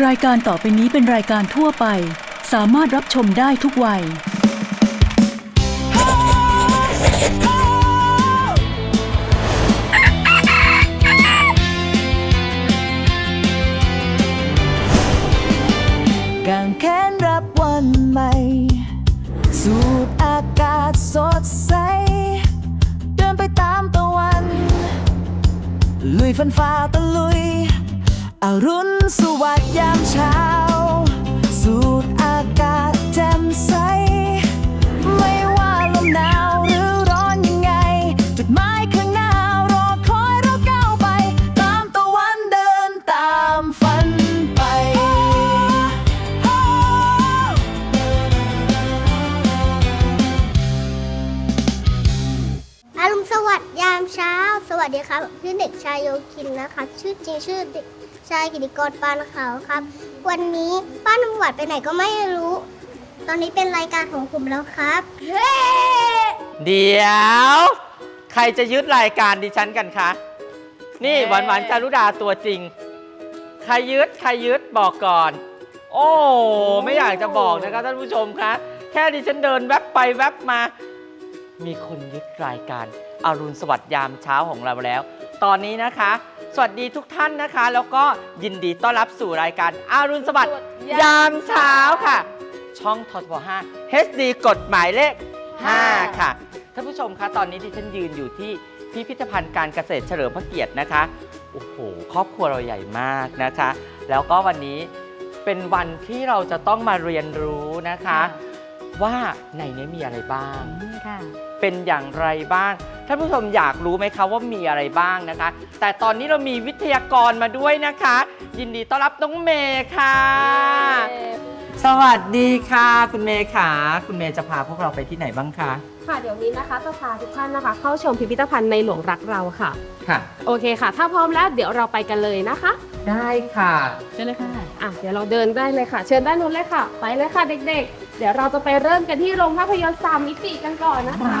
รายการต่อไปนี้เป็นรายการทั่วไป สามารถรับชมได้ทุกวัย กางแขนรับวันใหม่ สูดอากาศสดใส เดินไปตามตะวัน ลุยฟันฝ่าตะลุย อรุณสวัสดิ์ยามเช้า สูดอากาศแจ่มใส ไม่ว่าลมหนาวหรือร้อนยังไง จุดหมายข้างหน้ารอคอยเราก้าวไป ตามตะวันเดินตามฝันไป อรุณสวัสดิ์ยามเช้า สวัสดีครับ ชื่อเด็กชายโยคินนะครับ ชื่อจริงชื่อเด็ก ชายกิติกรปานขาวครับ วันนี้ป้านำหวัดไปไหนก็ไม่รู้ ตอนนี้เป็นรายการของผมแล้วครับเฮ้เดี๋ยว ใครจะยึดรายการดิฉันกันคะ นี่หวานหวานจารุดาตัวจริง ใครยึดใครยึดบอกก่อน โอ้ไม่อยากจะบอกนะคะท่านผู้ชมคะ แค่ดิฉันเดินแวบไปแวบมา มีคนยึดรายการอารุณสวัสดิ์ยามเช้าของเราแล้ว ตอนนี้นะคะ สวัสดีทุกท่านนะคะ แล้วก็ยินดีต้อนรับสู่รายการอารุณสวัสดิ์ยามเช้าค่ะ ช่องททบ5 HD กฎหมายเลข 5 ค่ะ ท่านผู้ชมคะตอนนี้ที่ฉันยืนอยู่ที่พิพิธภัณฑ์การเกษตรเฉลิมพระเกียรตินะคะ โอ้โห ครอบครัวเราใหญ่มากนะคะ แล้วก็วันนี้เป็นวันที่เราจะต้องมาเรียนรู้นะคะ ว่าในนี้มีอะไรบ้าง ค่ะ เป็นอย่างไรบ้าง ท่านผู้ชมอยากรู้ไหมคะว่ามีอะไรบ้างนะคะ แต่ตอนนี้เรามีวิทยากรมาด้วยนะคะ ยินดีต้อนรับน้องเมย์ค่ะ สวัสดีค่ะ คุณเมย์ค่ะ คุณเมย์จะพาพวกเราไปที่ไหนบ้างคะค่ะเดี๋ยวนี้นะคะจะพาทุกท่านนะคะ เข้าชมพิพิธภัณฑ์ในหลวงรักเราค่ะ ค่ะ โอเคค่ะ ถ้าพร้อมแล้วเดี๋ยวเราไปกันเลยนะคะ ได้ค่ะ เชิญเลยค่ะอะเดี๋ยวเราเดินได้เลยค่ะ เชิญด้านนู้นเลยค่ะ ไปเลยค่ะเด็กๆ เดี๋ยวเราจะไปเริ่มกันที่โรงภาพยนตร์สามมิติกันก่อนนะคะ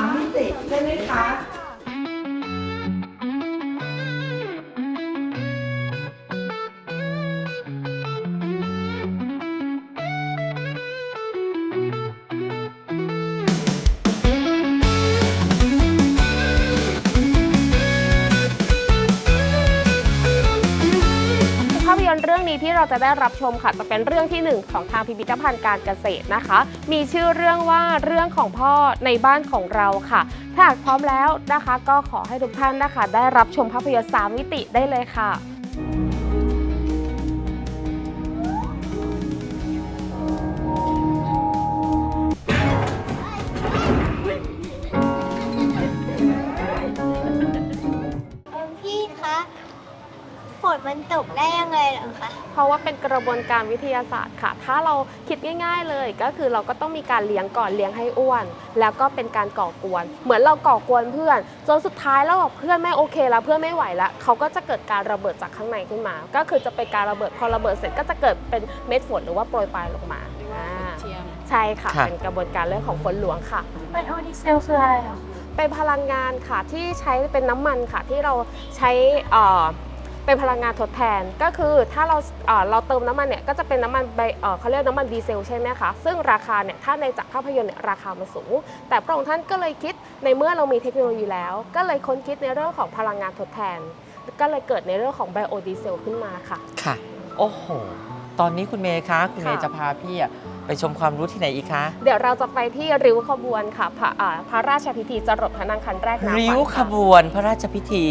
ใช่ไหมคะีที่เราจะได้รับชมค่ะ จะเป็นเรื่องที่หนึ่งของทางพิพิธภัณฑ์การเกษตรนะคะ มีชื่อเรื่องว่าเรื่องของพ่อในบ้านของเราค่ะ ถ้าหากพร้อมแล้วนะคะ ก็ขอให้ทุกท่านนะคะ ได้รับชมภาพยนตร์สามมิติได้เลยค่ะ มันตกได้ยังไงเหรอคะ เพราะว่าเป็นกระบวนการวิทยาศาสตร์ค่ะ ถ้าเราคิดง่าย ๆ เลยก็คือเราก็ต้องมีการเลี้ยงก่อนเลี้ยงให้อ้วน แล้วก็เป็นการก่อกวน เหมือนเราก่อกวนเพื่อนจนสุดท้ายแล้วแบบเพื่อนไม่โอเคแล้วเพื่อนไม่ไหวแล้วเขาก็จะเกิดการระเบิดจากข้างในขึ้นมา ก็คือจะเป็นการระเบิดพอระเบิดเสร็จก็จะเกิดเป็นเม็ดฝนหรือว่าโปรยปลายลงมาอ่าใช่ค่ะค่ะ เป็นกระบวนการเรื่องของฝนหลวงค่ะไบโอดีเซลคืออะไรอะเป็นพลังงานค่ะที่ใช้เป็นน้ำมันค่ะที่เราใช้ เอ่อเป็นพลังงานทดแทนก็คือถ้าเราเอ่อเราเติมน้ำมันเนี่ยก็จะเป็นน้ำมันไบเอ่อเขาเรียกน้ำมันดีเซลใช่ไหมคะซึ่งราคาเนี่ยถ้าในจากภาพยนตร์เนี่ยราคามันสูง แต่พระองค์ท่านก็เลยคิดในเมื่อเรามีเทคโนโลยีแล้ว ก็เลยค้นคิดในเรื่องของพลังงานทดแทน ก็เลยเกิดในเรื่องของไบโอดีเซลขึ้นมาค่ะค่ะ โอ้โห ตอนนี้คุณเมย์คะคุณเมย์ค่ะจะพาพี่อะไปชมความรู้ที่ไหนอีกคะ เดี๋ยวเราจะไปที่ริ้วขบวนค่ะพระอ่าพระราชพิธีจรดพระนางคันแรกนาขวัญริ้วขค่ะบวนพระราชพิธี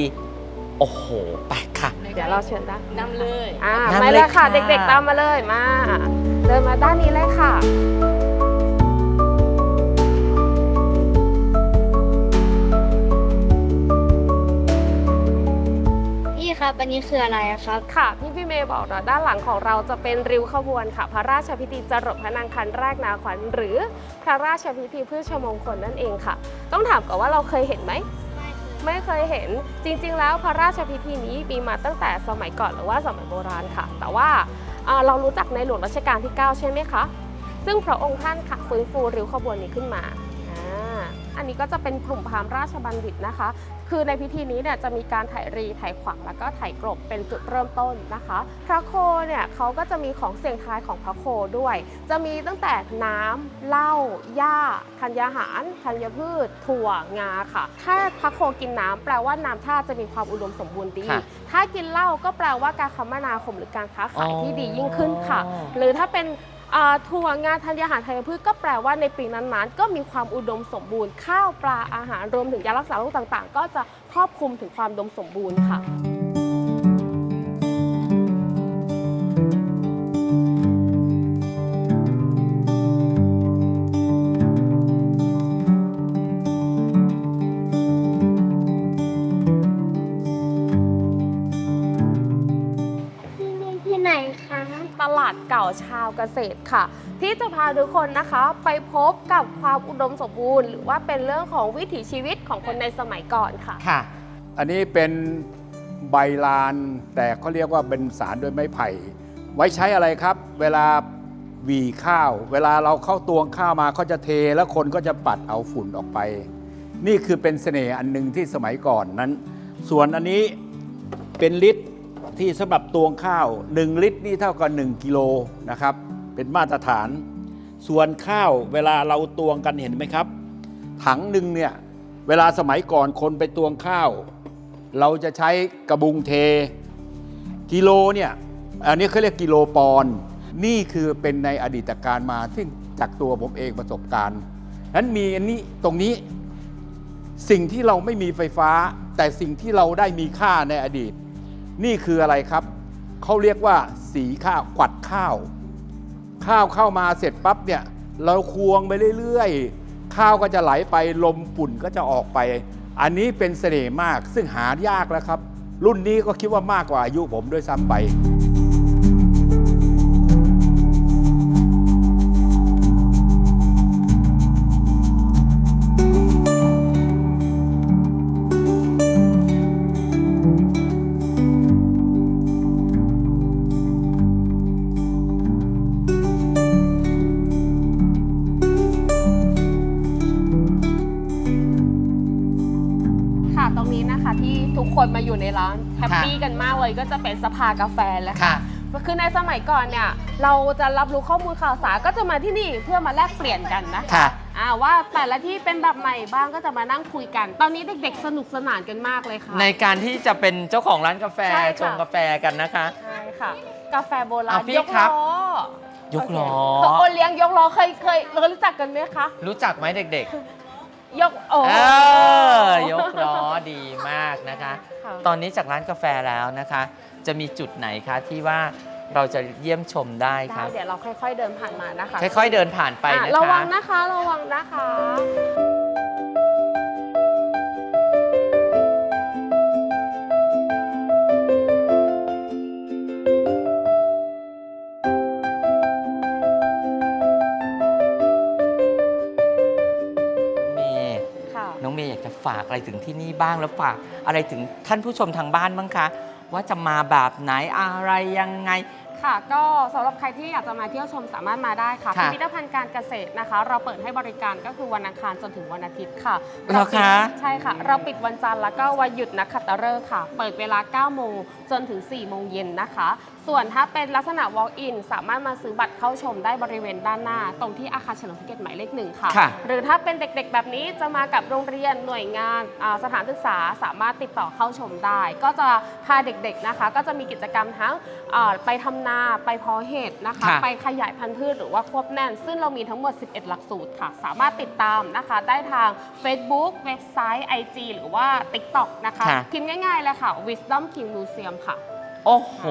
โอ้โห ไปค่ะ เดี๋ยวเราเชิญด้านนำเลยอ่านำมาเลเลยยค่ะ ค่ะ เด็กๆตามมาเลยมาเดินมาด้านนี้เลยค่ะ พี่ครับอันนี้คืออะไรอะครับ ค่ะพี่พี่เมย์บอกนะด้านหลังของเราจะเป็นริ้วขบวนค่ะ พระราชพิธีจรดพระนางคันแรกนาขวัญหรือพระราชพิธีพืชมงคลนั่นเองค่ะ ต้องถามก่อนว่าเราเคยเห็นไหม ไม่เคยเห็นจริง ๆ แล้วพระราชพิธีนี้มีมาตั้งแต่สมัยก่อนหรือว่าสมัยโบราณค่ะ แต่ว่าเรารู้จักในหลวงรัชกาลที่ 9 ใช่ไหมคะ ซึ่งพระองค์ท่านค่ะฟื้นฟูริ้วขบวนนี้ขึ้นมา อ่าอันนี้ก็จะเป็นกลุ่มพราหมณ์ราชบัณฑิตนะคะ คือในพิธีนี้เนี่ยจะมีการถ่ายรีถ่ายขวัญแล้วก็ถ่ายกรบเป็นจุดเริ่มต้นนะคะ พระโคเนี่ยเขาก็จะมีของเสียงทายของพระโคด้วย จะมีตั้งแต่น้ำเหล้าหญ้าธัญญาหารธัญพืช ถั่วงาค่ะ ถ้าพระโคกินน้ำแปลว่าน้ำท่าจะมีความอุดมสมบูรณ์ดีค่ะถ้ากินเหล้าก็แปลว่าการคมนาคมหรือการค้าขายอ๋อที่ดียิ่งขึ้นค่ะ หรือถ้าเป็นอ่า ถั่วงาธัญญาหารธัญพืชก็แปลว่าในปีนั้นๆ ก็มีความอุดมสมบูรณ์ข้าวปลาอาหารรวมถึงยารักษาโรคต่างๆ ก็จะครอบคลุมถึงความอุดมสมบูรณ์ค่ะ กษตรค่ะ ที่จะพาทุกคนนะคะไปพบกับความอุดมสมบูรณ์ หรือว่าเป็นเรื่องของวิถีชีวิตของคนในสมัยก่อนค่ะ ค่ะ อันนี้เป็นใบลานแต่เขาเรียกว่าเป็นสารด้วยไม้ไผ่ ไว้ใช้อะไรครับ เวลาหวีข้าว เวลาเราเข้าตวงข้าวมาเขาจะเทแล้วคนก็จะปัดเอาฝุ่นออกไป นี่คือเป็นเสน่ห์อันหนึ่งที่สมัยก่อนนั้น ส่วนอันนี้เป็นลิตร ที่สำหรับตวงข้าว 1 ลิตรนี่เท่ากับ1กิโลนะครับ เป็นมาตรฐาน ส่วนข้าวเวลาเราตวงกันเห็นไหมครับ ถังหนึ่งเนี่ยเวลาสมัยก่อนคนไปตวงข้าว เราจะใช้กระบุงเท กิโลเนี่ยอันนี้เขาเรียกกิโลปอนนี่คือเป็นในอดีตการมาซึ่งจากตัวผมเองประสบการณ์นั้นมีอันนี้ตรงนี้สิ่งที่เราไม่มีไฟฟ้า แต่สิ่งที่เราได้มีค่าในอดีต นี่คืออะไรครับเขาเรียกว่าสีข้าวขวัดข้าว ข้าวเข้ามาเสร็จปั๊บเนี่ยเราควงไปเรื่อยๆ ข้าวก็จะไหลไปลมฝุ่นก็จะออกไป อันนี้เป็นเสน่ห์มากซึ่งหายากแล้วครับ รุ่นนี้ก็คิดว่ามากกว่าอายุผมด้วยซ้ำไป จะเป็นสภากาแฟแหละค่ะค่ะ คือในสมัยก่อนเนี่ย เราจะรับรู้ข้อมูลข่าวสารก็จะมาที่นี่เพื่อมาแลกเปลี่ยนกันนะค่ะอ่าว่าแต่ละที่เป็นแบบไหนบ้างก็จะมานั่งคุยกัน ตอนนี้เด็กๆ สนุกสนานกันมากเลยค่ะ ในการที่จะเป็นเจ้าของร้านกาแฟใช่ค่ะ ชงกาแฟกันนะคะ ใช่ค่ะ กาแฟโบราณอะพี่ยกครัล้บ อยกล้อโโอเลี้ยงยกล้อเคยเคยเคยรู้จักกันไหมคะ รู้จักไหมเด็ก ยกโอ้ๆเออยกล้อดีมากนะคะ ค่ะ ตอนนี้จากร้านกาแฟแล้วนะคะ จะมีจุดไหนคะที่ว่าเราจะเยี่ยมชมได้ได้คะเดี๋ยวเราค่อย ๆเดินผ่านมานะคะค่อยๆเดินผ่านไปอะนะระวัคะงนะคะ ระวังนะคะากจะฝากอะไรถึงที่นี่บ้างแล้วฝากอะไรถึงท่านผู้ชมทางบ้านบ้างคะ ว่าจะมาแบบไหนอะไรยังไง ค่ะ ก็สำหรับใครที่อยากจะมาเที่ยวชมสามารถมาได้ค่ะค่ะพิพิธภัณฑ์การเกษตรนะคะ เราเปิดให้บริการก็คือวันอังคารจนถึงวันอาทิตย์ค่ะเหรอคะปิดใช่ค่ะ เราปิดวันจันทร์แล้วก็วันหยุดนักขัตฤกษ์ค่ะ เปิดเวลา 9 โมงจนถึง 4 โมงเย็นนะคะส่วนถ้าเป็นลักษณะ walk-in สามารถมาซื้อบัตรเข้าชมได้บริเวณด้านหน้า ตรงที่อาคารเฉลิมพระเกียรติหมายเลขหนึ่งค่ะ ค่ะ หรือถ้าเป็นเด็กๆ แบบนี้จะมากับโรงเรียนหน่วยงานอ่าสถานศึกษาสามารถติดต่อเข้าชมได้ ก็จะพาเด็กๆนะคะ ก็จะมีกิจกรรมทั้งอ่าไปทำนาไปเพาะเห็ดนะคะ ค่ะ ไปขยายพันธุ์พืชหรือว่าควบแน่น ซึ่งเรามีทั้งหมด 11 หลักสูตรค่ะ สามารถติดตามนะคะได้ทาง Facebook เว็บไซต์ IG หรือว่า TikTok นะคะค่ะ พิมพ์ง่ายๆเลยค่ะ Wisdom King Museum ค่ะ โอ้โห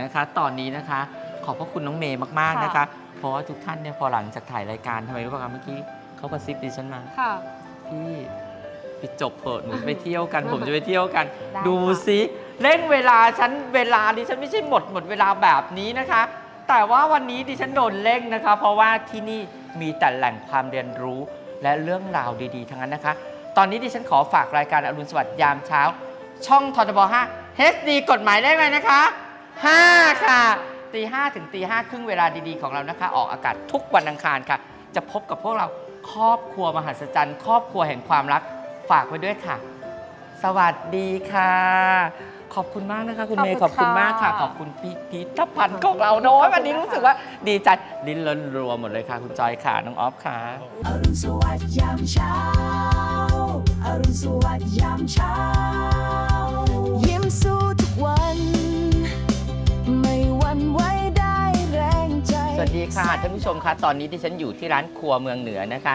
นะคะ ตอนนี้นะคะ ขอบพระคุณน้องเมย์มากๆนะคะค่ะเพราะว่าทุกท่านเนี่ยพอหลังจากถ่ายรายการทำไมรู้ป่ะคะเมื่อกี้เขากระซิบดิฉันมาค่ะ พี่ไปจบเถอะหนูไปเที่ยวกัน ผมจะไปเที่ยวกัน ได้ดูค่ะ ซิเร่งเวลาฉันเวลาดิฉันไม่ใช่หมดหมดเวลาแบบนี้นะคะ แต่ว่าวันนี้ดิฉันโดนเร่งนะคะ เพราะว่าที่นี่มีแต่แหล่งความเรียนรู้และเรื่องราวดีๆทั้งนั้นนะคะ ตอนนี้ดิฉันขอฝากรายการอรุณสวัสดิ์ยามเช้า ช่องททบ5 HD กฎหมายเลขอะไรนะคะ 5 ค่ะ ตี5ถึงตี5ครึ่งเวลาดีๆของเรานะคะ ออกอากาศทุกวันอังคารค่ะ จะพบกับพวกเราครอบครัวมหัศจรรย์ ครอบครัวแห่งความรักฝากไว้ด้วยค่ะ สวัสดีค่ะ ขอบคุณมากนะคะคุณเมย์ขขออบบคุคุณณมากค่ะ ค่ะ ขอบคุณพี่พีทพันธ์ของเราโน้ยวันนี้รู้สึกว่าดีใจลิ้นล้นรัวหมดเลยค่ะ คุณจอยค่ะน้องออฟค่ะ อรุณสวัสดิ์ยามเช้าอรุณสวัสดิ์ยามเช้า ยิ้มสู้ทุกวัน ไม่หวันไหวได้แรงใจ สวัสดีค่ะท่านผู้ชมคะตอนนี้ที่ฉันอยู่ที่ร้านครัวเมืองเหนือนะคะ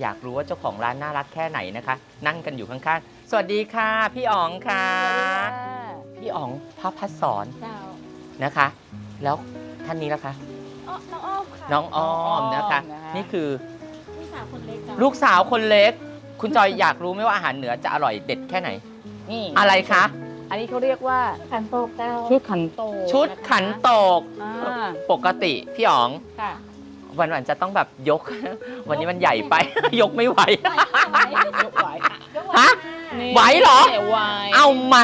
อยากรู้ว่าเจ้าของร้านน่ารักแค่ไหนนะคะ นั่งกันอยู่ข้างๆ สวัสดีค่ะ พี่อ๋องค่ะ พี่อ๋องพระพัฒสอนเจ้านะคะ แล้วท่านนี้ล่ะคะอ๋อน้องอ้อมค่ะน้องอ้อมนะคะน้องอ้อมนะคะนี่คือพี่สาวคนเล็กจ้ะลูกสาวคนเล็ก คุณจอยอยากรู้ไหมว่าอาหารเหนือจะอร่อยเด็ดแค่ไหน นี่อะไรคะ อันนี้เขาเรียกว่าขันโตกเจ้าชุดขันโตกชุดนะคะขันโตก อ่าปกติพี่อ๋องค่ะวันวันๆจะต้องแบบยก วันนี้มันใหญ่ไป ยกไม่ไหว ยกไหวฮะนี่ไหวเหรอ ไหวเอามา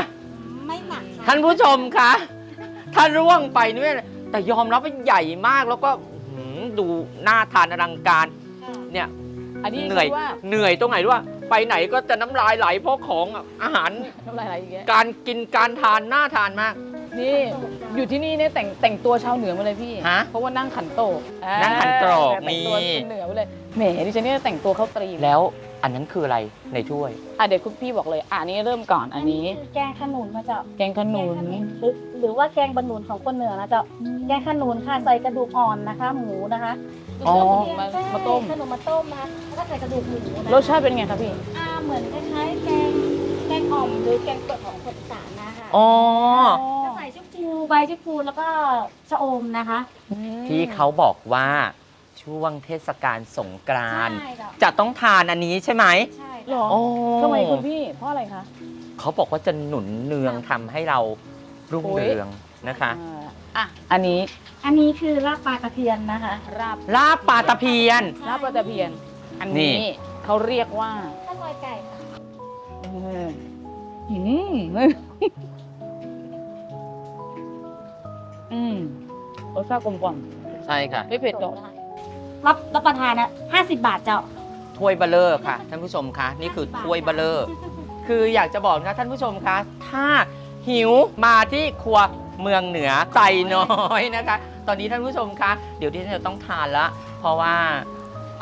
ไม่หนักค่ะท่านผู้ชมคะถ้าร่วงไปเนี่ยแต่ยอมรับว่าใหญ่มากแล้วก็อื้อหือดูน่าทานอลังการ เนี่ย อันนี้เหนื่อยคือว่าเหนื่อยตรงไหนรู้ว่าไปไหนก็จะน้ำลายไหลเพราะของอาหารน้ำลายไหลอย่างเงี้ยการกินการทานน่าทานมาก นี่อยู่ที่นี่เนี่ยแต่งแต่งตัวชาวเหนือมาเลยพี่ ฮะเพราะว่านั่งขันโตกอ่านั่งขันโตกแต่งตัวนี่เป็นเหนือมาเลยแหมดิฉันเนี่ยแต่งตัวเข้าตรีแล้วอันนั้นคืออะไรในถ้วย อะเดี๋ยวคุณพี่บอกเลยอะอันนี้เริ่มก่อนอันนี้ คือแกงขนุนมาเจ้าแกงขนุนหรือหรือว่าแกงบะหนุนของคนเหนือนะเจ้าแกงขนุนค่ะใส่กระดูกอ่อนนะคะ หมูนะคะ อ๋อใช่มาต้มขนมมาต้มนะแล้วก็ใส่กระดูกหมูนะรสชาติเป็นไงครับพี่ อ่าเหมือนคล้ายๆแกงแกงอ่อมหรือแกงเปิดของคนอีสานนะคะอ๋อจะใส่ชุบชูใบชุบชูแล้วก็ชะอมนะคะที่เขาบอกว่าช่วงเทศกาลสงกรานต์ใช่เจ้าจะต้องทานอันนี้ใช่ไหมใช่หรเจ้าอโอ้ทำไมคุณพี่ เพราะอะไรคะเขาบอกว่าจะหนุนเนืองทำให้เรารุ่งเรืองนะคะ อ่า อะอันนี้อันนี้คือลาบปลากระเทียมนะคะราบลาบปลาตะเพียนราบปลาตะเพียน อันนี่ นี้เขาเรียกว่าข้าวซอยไก่ค่ะเอออืมอืมรสชาติกลมกล่อมใช่ค่ะ ไม่เผ็ดหรอกรับรับประทานนะ50บาทเจ้า ถ้วยเบลเลอร์ค่ะ ท่านผู้ชมคะนี่คือถ้วยเบลเลอร์ คืออยากจะบอกนะท่านผู้ชมคะ ถ้าหิวมาที่ครัว เมืองเหนือใจน้อยนะคะ ตอนนี้ท่านผู้ชมคะ เดี๋ยวที่ฉันจะต้องทานละ เพราะว่า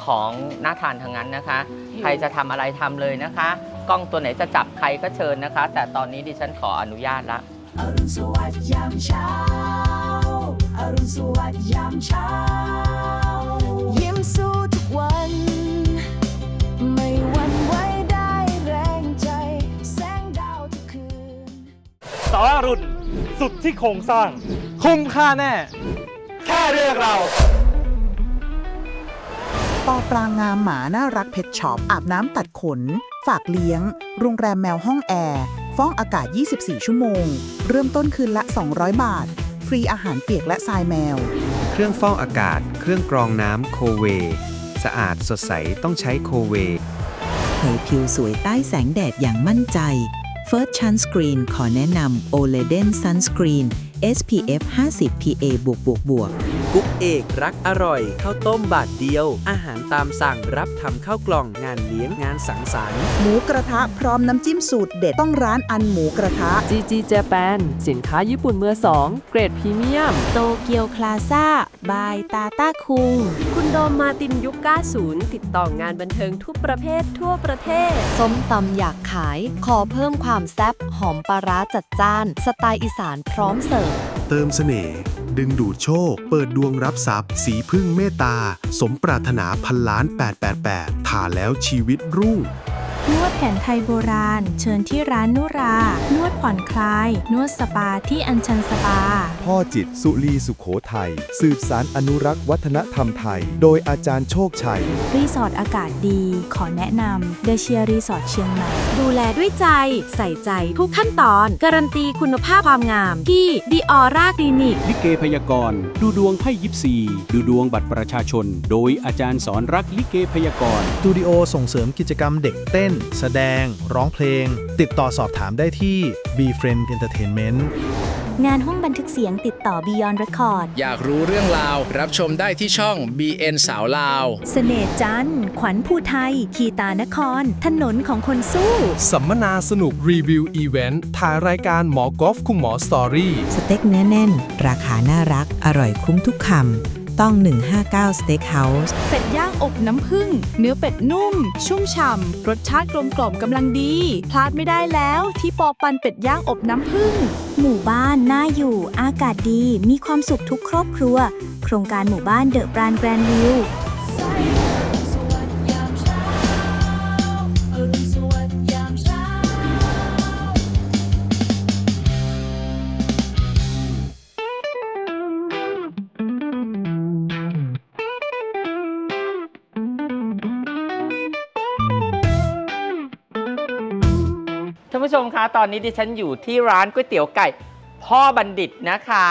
ของน่าทานทั้งนั้นนะคะ ใครจะทำอะไรทำเลยนะคะ กล้องตัวไหนจะจับใครก็เชิญนะคะ แต่ตอนนี้ดิฉันขออนุญาตละ อรุณสวัสดิ์ยามเช้า อรุณสวัสดิ์ยามเช้า ยิ้มสู้ทุกวัน ไม่หวันไหวได้แรงใจ แสงดาวทุกคืนสารรุ่น สุดที่โครงสร้าง คุ้มค่าแน่ แค่เรียกเราปอปลางามหมาน่ารักเพชช็อปอาบน้ำตัดขน ฝากเลี้ยง โรงแรมแมวห้องแอร์ ฟ้องอากาศ 24 ชั่วโมง เริ่มต้นคืนละ 200 บาท ฟรีอาหารเปียกและทรายแมว เครื่องฟอกอากาศ เครื่องกรองน้ำโคเว สะอาดสดใสต้องใช้โคเวเผยผิวสวยใต้แสงแดดอย่างมั่นใจ First Sunscreen ขอแนะนำ Oleden Sunscreen SPF 50 PA บวกบวกบวกกุ๊กเอกรักอร่อยข้าวต้มบาทเดียว อาหารตามสั่งรับทำข้าวกล่องงานเลี้ยงงานสังสรรค์ หมูกระทะพร้อมน้ำจิ้มสูตรเด็ดต้องร้านอันหมูกระทะ GG Japan สินค้าญี่ปุ่นมือสอง เกรดพรีเมียม โตเกียวคลาซ่าบายตาต้าคุงคุณ โดมมาตินยุค 90 ติดต่องานบันเทิงทุกประเภททั่วประเทศ ส้มตำอยากขาย ขอเพิ่มความแซ่บหอมปลาร้าจัดจ้าน สไตล์อีสานพร้อมเสิร์ฟ เติมเสน่ห์ดึงดูดโชค เปิดดวงรับทรัพย์ สีพึ่งเมตตา สมปรารถนาพันล้าน 888ทานแล้วชีวิตรุ่ง นวดแผนไทยโบราณ เชิญที่ร้านนุรา นวดผ่อนคลาย นวดสปาที่อัญชันสปา พ่อจิตรสุรีสุขโขทัยสืบสารอนุรักษ์วัฒนธรรมไทย โดยอาจารย์โชคชัย รีสอร์ทอากาศดี ขอแนะนำเดเชียรีสอร์ทเชียงใหม่ ดูแลด้วยใจ ใส่ใจทุกขั้นตอน การันตีคุณภาพความงาม ที่ดีออร่าคลินิก ลิเกพยากรณ์ ดูดวงไพ่ยิปซี ดูดวงบัตรประชาชน โดยอาจารย์สอนรักลิเกพยากรณ์ สตูดิโอส่งเสริมกิจกรรมเด็กเต้นแสดง ร้องเพลง ติดต่อสอบถามได้ที่ B Friend Entertainment งานห้องบันทึกเสียงติดต่อ Beyond Record อยากรู้เรื่องราว รับชมได้ที่ช่อง BN สาวลาว เสน่ห์จันทร์ขวัญภูไทยขีตานคร ถนนของคนสู้ สัมมนาสนุกรีวิวอีเวนต์ถ่ายรายการหมอกอล์ฟคุณหมอสตอรี่ สเต็กเนื้อแน่น ราคาน่ารัก อร่อยคุ้มทุกคำ ต้อง 159สเต็กเฮาส์เป็ดย่างอบน้ำผึ้งเนื้อเป็ดนุ่ม ชุ่มฉ่ำ รสชาติกลมกล่อมกำลังดี พลาดไม่ได้แล้วที่ปอปันเป็ดย่างอบน้ำผึ้งหมู่บ้านน่าอยู่ อากาศดี มีความสุขทุกครอบครัว โครงการหมู่บ้านเดอะบรานแกรนวิว มคะตอนนี้ดิฉันอยู่ที่ร้านก๋วยเตี๋ยวไก่ พ่อบัณฑิตนะคะ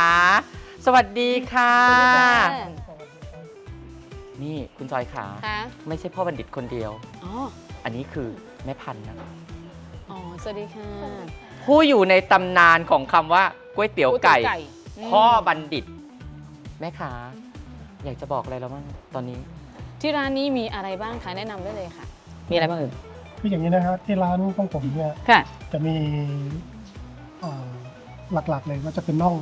สวัสดีค่ะ นี่คุณจอยขาคะไม่ใช่พ่อบัณฑิตคนเดียว อ๋อ อันนี้คือแม่พันธุ์นะคะอ๋อ สวัสดีค่ะ ผู้อยู่ในตำนานของคำว่าก๋วยเตี๋ยวไก่ก๋วยเตี๋ยวไก่อืมพ่อบัณฑิต แม่ขาอยากจะบอกอะไรเราบ้างตอนนี้ ที่ร้านนี้มีอะไรบ้างคะแนะนำได้เลยค่ะ มีอะไรบ้างเอ่ย คืออย่างนี้นะครับที่ร้านของผมเนี่ยค่ะจะมีเอ่อหลักๆเลยก็จะเป็นน่อง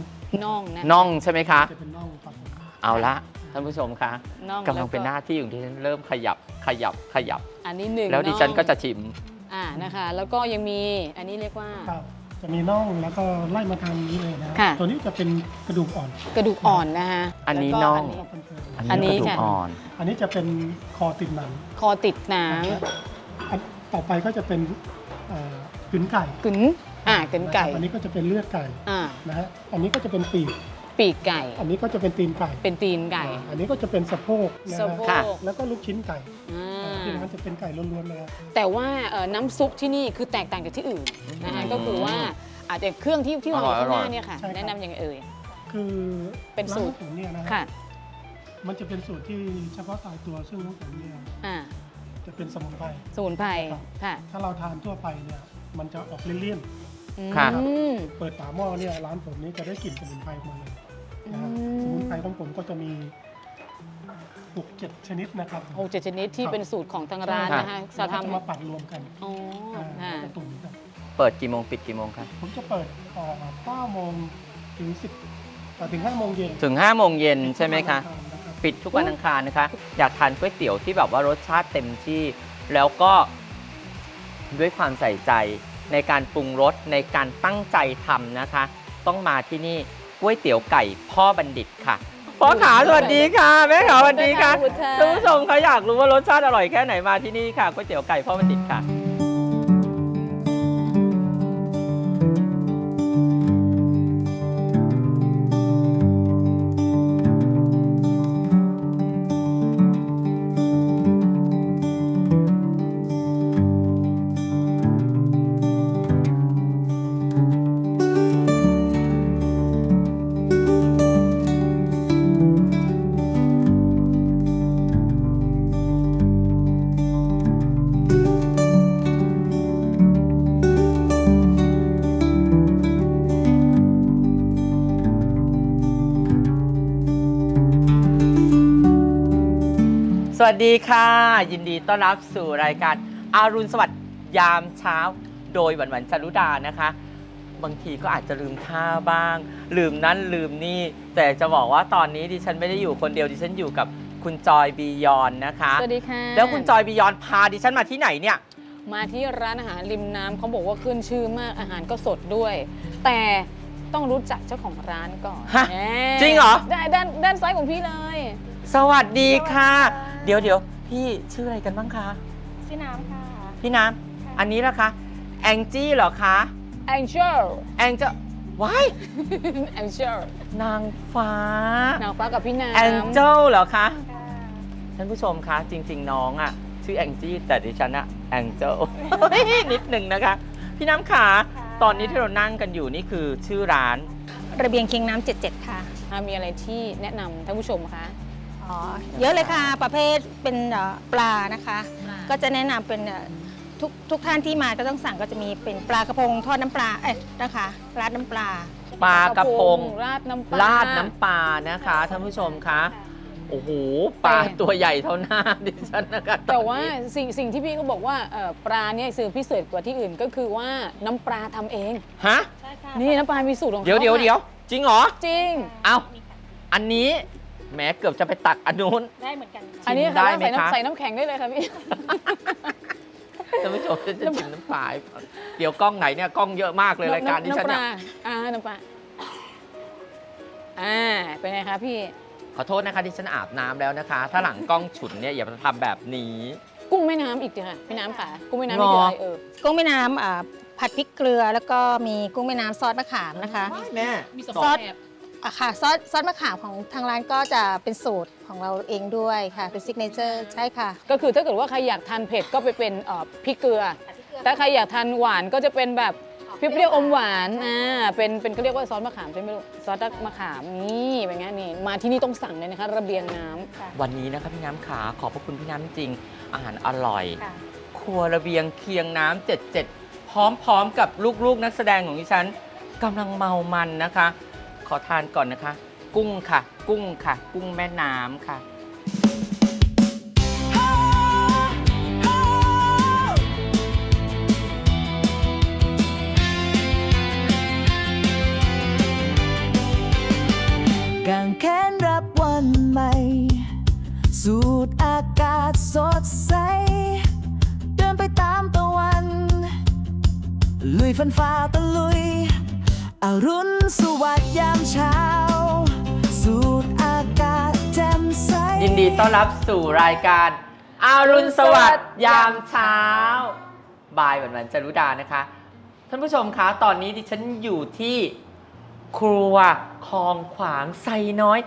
น่องนะน่องใช่ไหมคะ จะเป็นน่องครับผมเอาละท่านผู้ชมคะน่องกำลังเป็นหแล้วก็น้าที่ของดิฉันเริ่มขยับขยับขยับ อันนี้หนึ่งแล้วดิฉันองก็จะชิม อ่านะคะ แล้วก็ยังมีอันนี้เรียกว่า ครับจะมีน่องแล้วก็ไล่มาทางนี้เลยนะค่ะ ตัวนี้จะเป็นกระดูกอ่อนกระดูกอ่อนนะคะอันนี้แล้วก็น่องอัอันนนี้นี้กระดูกค่ะอ่อน อันนี้จะเป็นคอติดหนังคอติดหนัง อัน ต่อไปก็จะเป็นเอ่อกึ๋นไก่กึ๋นอ่ากึ๋นไก่ะครับอันนี้ก็จะเป็นเลือดไก่อ่านะฮะอันนี้ก็จะเป็นปีกปีกไก่ อันนี้ก็จะเป็นตีนไก่ เป็นตีนไก่ อันนี้ก็จะเป็นสะโพกนะสะฮะโพกแล้วก็ลูกชิ้นไก่อ่าที่ร้านจะเป็นไก่ล้วนๆเลยครับแต่ว่าเอ่อน้ำซุปที่นี่คือแตกต่างจากที่อื่นนะคะก็คือว่าอาจจะเครื่องที่ที่เราอร่อยข้างหอร่อน้ายเนี่ยค่ะใช่ครับแนะนำยังไงเอ่ยคือเป็นสูตรร้านของผมเนี่ยนะฮะค่ะมันจะเป็นสูตรที่เฉพาะตายตัวซึ่งของผมเนี่ยอ่า จะเป็นสมุนไพร สมุนไพรครับ ค่ะถ้าเราทานทั่วไปเนี่ยมันจะออกเลี่ยนอืมค่ะๆเปิดฝาหม้อเนี่ยร้านผมนี่จะได้กลิ่นสมุนไพรมาเลยนะฮะอืม สมุนไพรของผมก็จะมีหกเจ็ดชนิดนะครับ โอ้เจ็ดชนิดที่เป็นสูตรของทางร้านนะคะจะจะทำมาปั่นรวมกันอ๋ออ่าค่ะแล้วก็ตุ๋นกันเปิดกี่โมงปิดกี่โมงคะผมจะเปิดเอ่อ9โมงถึง 10เอ่อถึง5โมงเย็นถึง5โมงเย็นใช่ไหมคะทุกวันอังารนะครับ ปิดทุกวันอังคารนะคะ อยากทานก๋วยเตี๋ยวที่แบบว่ารสชาติเต็มที่ แล้วก็ด้วยความใส่ใจในการปรุงรสในการตั้งใจทำนะคะ ต้องมาที่นี่ก๋วยเตี๋ยวไก่พ่อบัณฑิตค่ะพ่อขาสวัสดีค่ะแม่ขาสวัสดีค่ะขอบคุณค่ะท่านผู้ชมคะอยากรู้ว่ารสชาติอร่อยแค่ไหนมาที่นี่ค่ะก๋วยเตี๋ยวไก่พ่อบัณฑิตค่ะ ดีค่ะ ยินดีต้อนรับสู่รายการอารุณสวัสดิ์ยามเช้า โดยหวันหวันจารุดานะคะ บางทีก็อาจจะลืมท่าบ้าง ลืมนั่นลืมนี่ แต่จะบอกว่าตอนนี้ดิฉันไม่ได้อยู่คนเดียวดิฉันอยู่กับคุณจอยบียอนนะคะ สวัสดีค่ะแล้วคุณจอยบียอนพาดิฉันมาที่ไหนเนี่ย มาที่ร้านอาหารริมน้ำเขาบอกว่าขึ้นชื่อมากอาหารก็สดด้วย แต่ต้องรู้จักเจ้าของร้านก่อนฮะแหมจริงเหรอ ได้ด้านด้านซ้ายของพี่เลย สวัสดีค่ะ เดี๋ยวเดี๋ยวพี่ชื่ออะไรกันบ้างคะ ชื่อน้ำค่ะ พี่น้ำอันนี้ล่ะคะแองจี้เหรอคะ Angel แองจะว้าย Angel นางฟ้า นางฟ้ากับพี่น้ำแองเจิลเหรอคะท่านผู้ชมคะจริง ๆ น้องอะชื่อแองจี้แต่ดิฉันอะแองเจิลนิดหนึ่งนะคะ พี่น้ำขาตอนนี้ที่เรานั่งกันอยู่นี่คือชื่อร้าน ระเบียงเคียงน้ำ77 ค่ะ อะมีอะไรที่แนะนำท่านผู้ชมคะ อ๋อเยอะเลยค่ะประเภทเป็นเอ่อปลานะคะก็จะแนะนำเป็นเอ่อทุกทุกท่านที่มาก็ต้องสั่งก็จะมีเป็นปลากระพงทอดน้ำปลาเอ้ยนะคะราดน้ำปลา ปลากระพง ราดน้ำปลา ราดน้ำปลานะคะท่านผู้ชมคะโอ้โหปลาตัวใหญ่เท่าหน้าดิฉันนะคะแต่ว่าสิ่งสิ่งที่พี่เขาบอกว่าเอ่อปลาเนี่ยซื้อพิเศษกว่าที่อื่นก็คือว่าน้ำปลาทำเอง ฮะ นี่น้ำปลามีสูตรของเขาเดี๋ยวเดี๋ยวค่ะเดี๋ยวจริงเหรอ จริง เอาอันนี้ แหมเกือบจะไปตักอันนู้น ได้เหมือนกันอันนี้ชิมค่ะได้ไหมใส่คะ น้ำใส่น้ำแข็งได้เลยค่ะพี่ ท่านผู้ชมจะจะชิมน้ำปลาให้ฟังเดี๋ยวกล้องไหนเนี่ยกล้องเยอะมากเลยรายการนี้ฉันน้ำปเนี่ยลาอ่าน้ำปลาอ่าเป็นไงคะพี่ ขอโทษนะคะที่ฉันอาบน้ำแล้วนะคะ ถ้าหลังกล้องฉุนเนี่ยอย่ามาทำแบบนี้ กุ้งแม่น้ำอีกทีค่ะแม่น้ำค่ะกุ้งแม่น้ำหรอนี่คืออะไรเออกุ้งแม่น้ำอ่าผัดพริกเกลือแล้วก็มีกุ้งแม่น้ำซอสมะขามนะคะ แม่ มีสซออสส อะค่ะซอสซอสมะขามของทางร้านก็จะเป็นสูตรของเราเองด้วยค่ะ เป็นซิกเนเจอร์ใช่ค่ะ ก็คือถ้าเกิดว่าใครอยากทานเผ็ดก็ไปเป็นเอ่อพริกเกลือ ถ้าใครอยากทานหวานก็จะเป็นแบบเปรี้ยวๆอมหวานอ่าเป็นเป็นเขาเรียกว่าซอสมะขามใช่ไหมลูกซอสมะขามนี่เป็นไงนี่มาที่นี่ต้องสั่งเลยนะคะ ระเบียงน้ำ วันนี้นะคะพี่น้ำขาขอบพระคุณพี่น้ำจริงๆอาหารอร่อย ค่ะ ครัวระเบียงเคียงน้ำเจ็ดเจ็ดพร้อมๆกับลูกๆนักแสดงของดิฉันกำลังเมามันนะคะ ขอทานก่อนนะคะ กุ้งค่ะ กุ้งค่ะ กุ้งแม่น้ำค่ะกางแขนรับวันใหม่ สูดอากาศสดใส เดินไปตามตะวัน ลุยฟันฝ่าตะลุย อรุณสวัสดิ์ยามเช้า สูดอากาศแจ่มใส ยินดีต้อนรับสู่รายการอารุณสวัสดิ์ยามเช้า บายหวันวันจรุดานะคะ ท่านผู้ชมคะ ตอนนี้ดิฉันอยู่ที่ครัวคลองขวางไซน้อย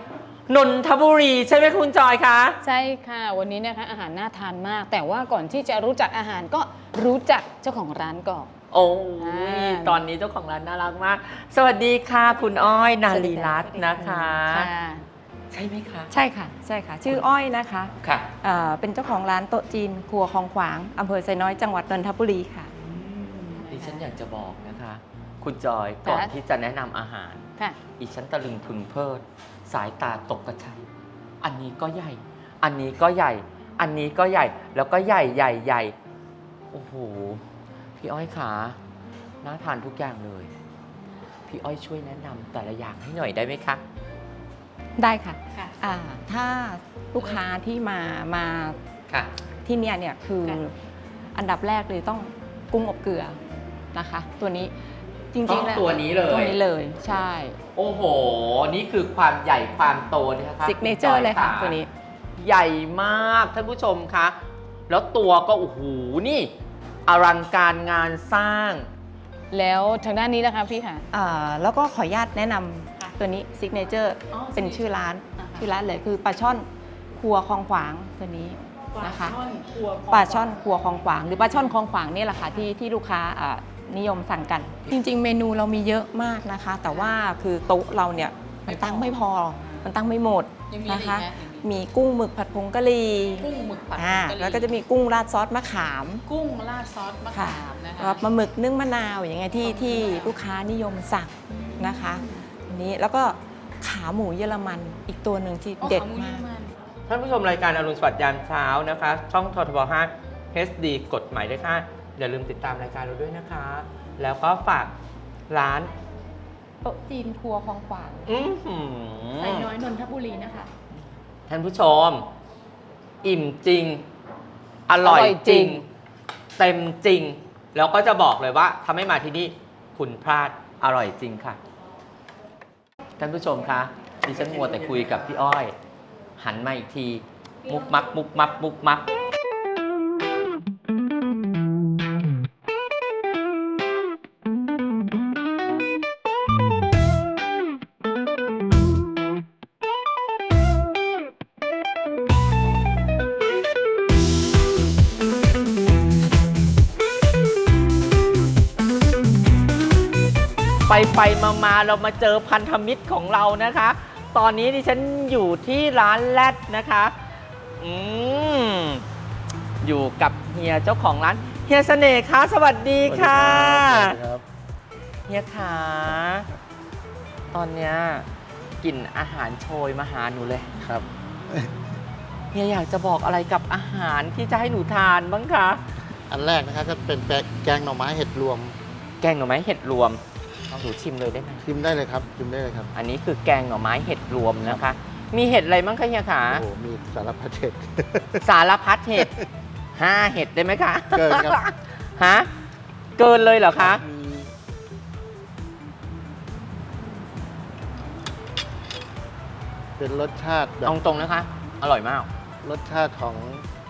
นนทบุรีใช่ไหมคุณจอยคะ ใช่ค่ะ วันนี้นะคะอาหารน่าทานมาก แต่ว่าก่อนที่จะรู้จักอาหารก็รู้จักเจ้าของร้านก่อน โอ้ยอ่าตอนนี้เจ้าของร้านน่ารักมาก สวัสดีค่ะคุณอ้อยนาลีรัตน์นะคะค่ะใช่ไหมคะใช่ค่ะ ใช่ค่ะ ชื่ออ้อยนะคะค่ะเอ่อเป็นเจ้าของร้านโต๊ะจีน ครัวคลองขวางอำเภอไซน้อยจังหวัดนนทบุรีค่ะ ดิฉันอยากจะบอกนะคะ คุณจอยก่อนค่ะ ที่จะแนะนำอาหาร ค่ะ อีฉันตะลึงพึงเพลิด สายตาตกกระชัยอันนี้ก็ใหญ่ อันนี้ก็ใหญ่ อันนี้ก็ใหญ่ แล้วก็ใหญ่ใหญ่ใหญ่โอ้โห พี่อ้อยขาน่าทานทุกอย่างเลย พี่อ้อยช่วยแนะนำแต่ละอย่างให้หน่อยได้ไหมคะ ได้ค่ะอ่าถ้าลูกค้าที่มามาค่ะ ที่เนี่ยเนี่ยคืออันดับแรกเลยต้องกุ้งอบเกลือนะคะ ตัวนี้จริงๆแล้วต้องตัวนี้เลย ตัวนี้เลยใช่ โอ้โห นี่คือความใหญ่ความโตนะคะซิกเนเจอร์เลยค่ะณจตัวนี้ ใหญ่มากท่านผู้ชมคะ แล้วตัวก็โอ้โหนี่ อลังการงานสร้าง แล้วทางด้านนี้นะคะพี่ค่ะ อ่าแล้วก็ขออนุญาตแนะนำตัวนี้ซิกเนเจอร์อ๋อเป็นชื่อร้าน อ่าฮะชื่อร้านเลยคือปลาช่อนครัวคลองขวางตัวนี้นะคะครัวปลาช่อนครัวคลองขวาง หรือปลาช่อนคลองขวางนี่แหละค่ะที่ที่ลูกค้าอ่านิยมสั่งกัน จริง ๆ เมนูเรามีเยอะมากนะคะ แต่ว่าคือโต๊ะเราเนี่ยมันตั้งไม่พอมันตั้งไม่หมดยังมีอะไรนะอีกคะไหม มีกุ้งหมึกผัดผงกะหรี่กุ้งหมึกผัดผงอ่ากะหรี่แล้วก็จะมีกุ้งราดซอสมะขามกุ้งราดซอสมะค่ะขามนะคะแล้วปลาหมึกนึ่งมะนาวอย่างเงี้ยที่ที่ลูกค้านิยมสั่งนะคะอันนี้แล้วก็ขาหมูเยอรมันอีกตัวหนึ่งที่อ๋อเด็ดขาหมูมาก เยอรมันท่านผู้ชมรายการอรุณสวัสดิ์ยามเช้านะคะ ช่องททบ5 HD กฎหมายเลข5อย่าลืมติดตามรายการเราด้วยนะคะ แล้วก็ฝากร้านโต๊ะจีนครัวคลองขวางอื้อหือ ไซน้อยนนทบุรีนะคะ ท่านผู้ชม อิ่มจริง อร่อยอร่อยจจริริง ง เต็มจริง แล้วก็จะบอกเลยว่าถ้าไม่มาที่นี่คุณพลาดอร่อยจริงค่ะ ท่านผู้ชมคะดิฉันมัวแต่คุยกับพี่อ้อย หันมาอีกที มุกมักมุกมักมุกมัก ไปไปมามาเรามาเจอพันธมิตรของเรานะคะ ตอนนี้ดิฉันอยู่ที่ร้านแรดนะคะ อืมอยู่กับเฮียเจ้าของร้านเฮียเสน่ห์คะสวัสดีค่ะเฮียขาตอนเนี้ยกลิ่นอาหารโชยมาหาหนูเลย ครับ เฮียอยากจะบอกอะไรกับอาหารที่จะให้หนูทานบ้างคะ อันแรกนะครับก็เป็นแปะแกงหน่อไม้เห็ดรวม แกงหน่อไม้เห็ดรวม หนูชิมเลยได้ไหมชิมได้เลยครับชิมได้เลยครับอันนี้คือแกงหน่อไม้เห็ดรวมนะคะ มีเห็ดอะไรบ้างคะเฮียขา โอ้โหมีสารพัดเห็ด สารพัดเห็ดห้าเห็ดได้ไหมคะเกินครับ ฮะเกินเลยเหรอคะมีเป็นรสชาติแบบตรงตรงๆนะคะ อร่อยมาก รสชาติของ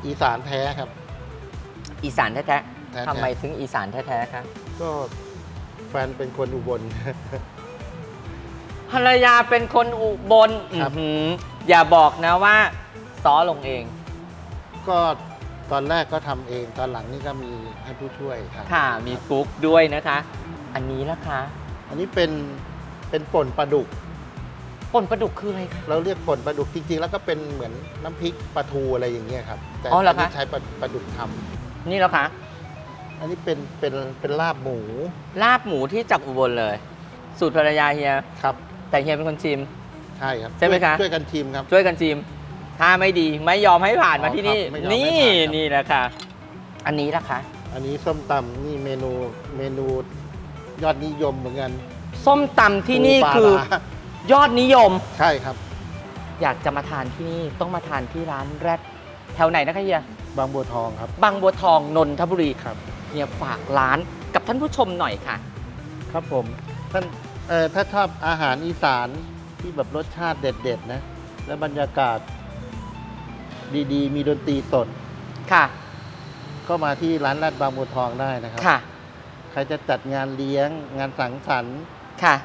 อีสานแท้ครับ อีสานแท้แท้ๆๆ ทำไมถึงอีสานแท้ๆคะก็ แฟนเป็นคนอุบล ภรรยาเป็นคนอุบลครับ อื้อหืออย่าบอกนะว่าซ้อลงเอง ก็ตอนแรกก็ทำเอง ตอนหลังนี่ก็มีให้ผู้ช่วยครับค่ะ มีกุ๊กด้วยนะคะ อันนี้นะคะอันนี้เป็นเป็นป่นปลาดุก ป่นปลาดุกคืออะไรคะ เราเรียกป่นปลาดุกจริงๆ แล้วก็เป็นเหมือนน้ำพริกปลาทูอะไรอย่างเงี้ยครับ แต่อ๋อเหรอคะ นนี้ใช้ปลาปลาดุกทำนี่แล้วคะ อันนี้เป็นเป็นเป็นลาบหมูลาบหมูที่จากอุบลเลย สูตรภรรยาเฮีย ครับ แต่เฮียเป็นคนชิม ใช่ครับใช่ไหมคะ ช่วยช่วยกันชิมครับ ช่วยกันชิม ถ้าไม่ดีไม่ยอมให้ผ่านมาอ๋อที่นี่ครับไม่ยอมให้นี่ผ่านครับ นี่แหละค่ะ อันนี้ละคะ อันนี้ส้มตำนี่เมนูเมนูยอดนิยมเหมือนกันส้มตำที่นี่ปูปลาคือร้ายอดนิยม ใช่ครับ อยากจะมาทานที่นี่ต้องมาทานที่ร้านแรดแถวไหนนะคะเฮีย บางบัวทองครับ บางบัวทองนนทบุรี ครับ เฮียฝากร้านกับท่านผู้ชมหน่อยค่ะ ครับผมท่านเอ่อถ้าชอบอาหารอีสานที่แบบรสชาติเด็ดๆนะ และบรรยากาศดีๆ มีดนตรีสด ค่ะ ก็มาที่ร้านแรดบางบัวทองได้นะครัค่ะ ใครจะจัดงานเลี้ยงงานสังสรรค์ ค่ะ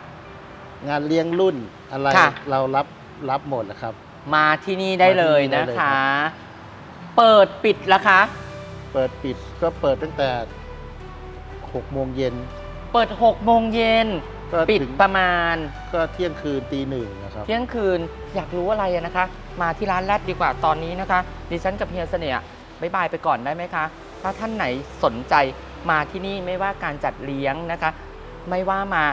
งานเลี้ยงรุ่นอะไรค่ะ เรารับรับหมดนะครับ มาที่นี่ได้เลยมาที่นี่ได้นะเลยคคะรับเปิดปิดละคะ เปิดปิดก็เปิดตั้งแต่6โมงเย็น เปิด6โมงเย็นก็ปิดถึงประมาณ ก็เที่ยงคืนตีหนึ่งนะครับ เที่ยงคืนอยากรู้อะไรอะนะคะ มาที่ร้านแรดดีกว่าตอนนี้นะคะ ดิฉันกับเฮียเสน่ห์บายบายไปก่อนได้ไหมคะ ถ้าท่านไหนสนใจมาที่นี่ไม่ว่าการจัดเลี้ยงนะคะ ไม่ว่ามา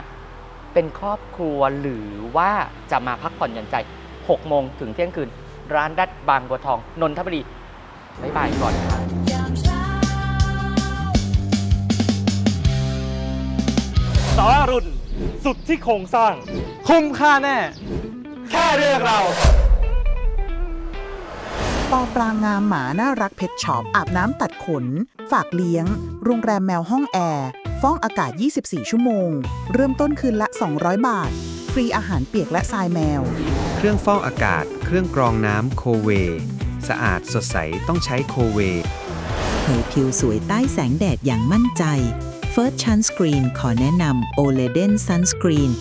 เป็นครอบครัวหรือว่าจะมาพักผ่อนหย่อนใจ 6 โมงถึงเที่ยงคืน ร้านแรดบางบัวทอง นนทบุรีบายบายก่อนค่ะ สารรุณ สุดที่โครงสร้าง คุ้มค่าแน่ แค่เรื่องเรา ปอปลางามหมาน่ารักเพชช็อปอาบน้ำตัดขน ฝากเลี้ยง โรงแรมแมวห้องแอร์ ฟ้องอากาศ 24 ชั่วโมง เริ่มต้นคืนละ 200 บาท ฟรีอาหารเปียกและทรายแมว เครื่องฟอกอากาศ เครื่องกรองน้ำโคเว สะอาดสดใสต้องใช้โคเว เผยผิวสวยใต้แสงแดดอย่างมั่นใจ First Sunscreen ขอแนะนำ Oleden Sunscreen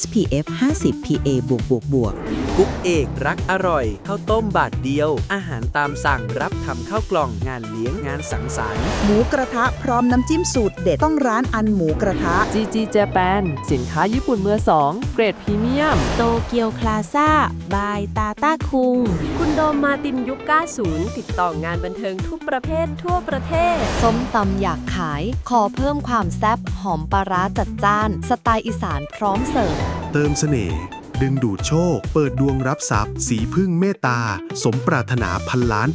SPF 50 PA บวกบวกบวก กุ๊กเอกรักอร่อยข้าวต้มบาทเดียว อาหารตามสั่งรับทำข้าวกล่องงานเลี้ยงงานสังสรรค์หมูกระทะพร้อมน้ำจิ้มสูตรเด็ดต้องร้านอันหมูกระทะ GG Japan สินค้าญี่ปุ่นมือสองเกรดพรีเมียม โตเกียวคลาซ่า บายตาต้าคุง คุณโดมมาตินยุค90 ติดต่องานบันเทิงทุกประเภททั่วประเทศ ส้มตำอยากขาย ขอเพิ่มความแซ่บหอมปลาร้าจัดจ้าน สไตล์อีสานพร้อมเสิร์ฟ เติมเสน่ห์ ดึงดูดโชค เปิดดวงรับทรัพย์ สีพึ่งเมตตา สมปรารถนาพันล้าน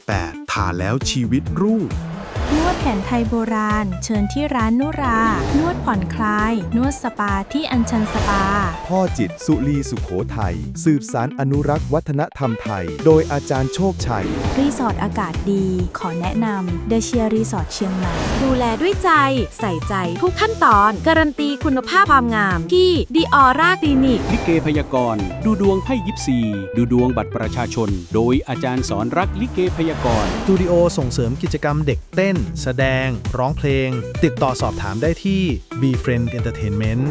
888ทาแล้วชีวิตรุ่ง นวดแผนไทยโบราณ เชิญที่ร้านนุรา นวดผ่อนคลาย นวดสปาที่อัญชันสปา พ่อจิตรสุรีสุขโขทัยสืบสารอนุรักษ์วัฒนธรรมไทย โดยอาจารย์โชคชัย รีสอร์ทอากาศดี ขอแนะนำเดเชียรีสอร์ทเชียงใหม่ดูแลด้วยใจ ใส่ใจทุกขั้นตอน การันตีคุณภาพความงามที่ดีออร่าคลินิก ลิเกพยากรณ์ดูดวงไพ่ยิปซี ดูดวงบัตรประชาชน โดยอาจารย์สอนรักลิเกพยากรณ์ สตูดิโอส่งเสริมกิจกรรมเด็กเต้นแสดง ร้องเพลง ติดต่อสอบถามได้ที่ B Friend Entertainment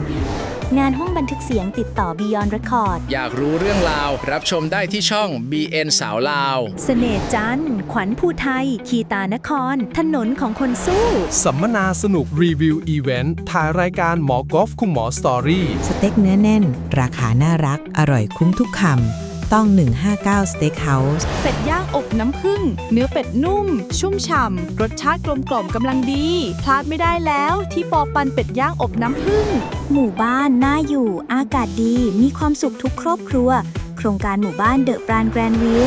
งานห้องบันทึกเสียงติดต่อ Beyond Record อยากรู้เรื่องราว รับชมได้ที่ช่อง BN สาวลาว เสน่ห์จันทร์ขวัญภูไทย คีตานคร ถนนของคนสู้ สัมมนาสนุกรีวิวอีเวนต์ถ่ายรายการหมอกอล์ฟคุณหมอสตอรี่ สเต็กเนื้อแน่น ราคาน่ารัก อร่อยคุ้มทุกคำ ต้อง 159 Steakhouse เป็ดย่างอบน้ำผึ้งเนื้อเป็ดนุ่ม ชุ่มฉ่ำ รสชาติกลมกล่อมกำลังดี พลาดไม่ได้แล้วที่ปอปันเป็ดย่างอบน้ำผึ้งหมู่บ้านน่าอยู่ อากาศดี มีความสุขทุกครอบครัว โครงการหมู่บ้านเดอะปรานแกรนวิว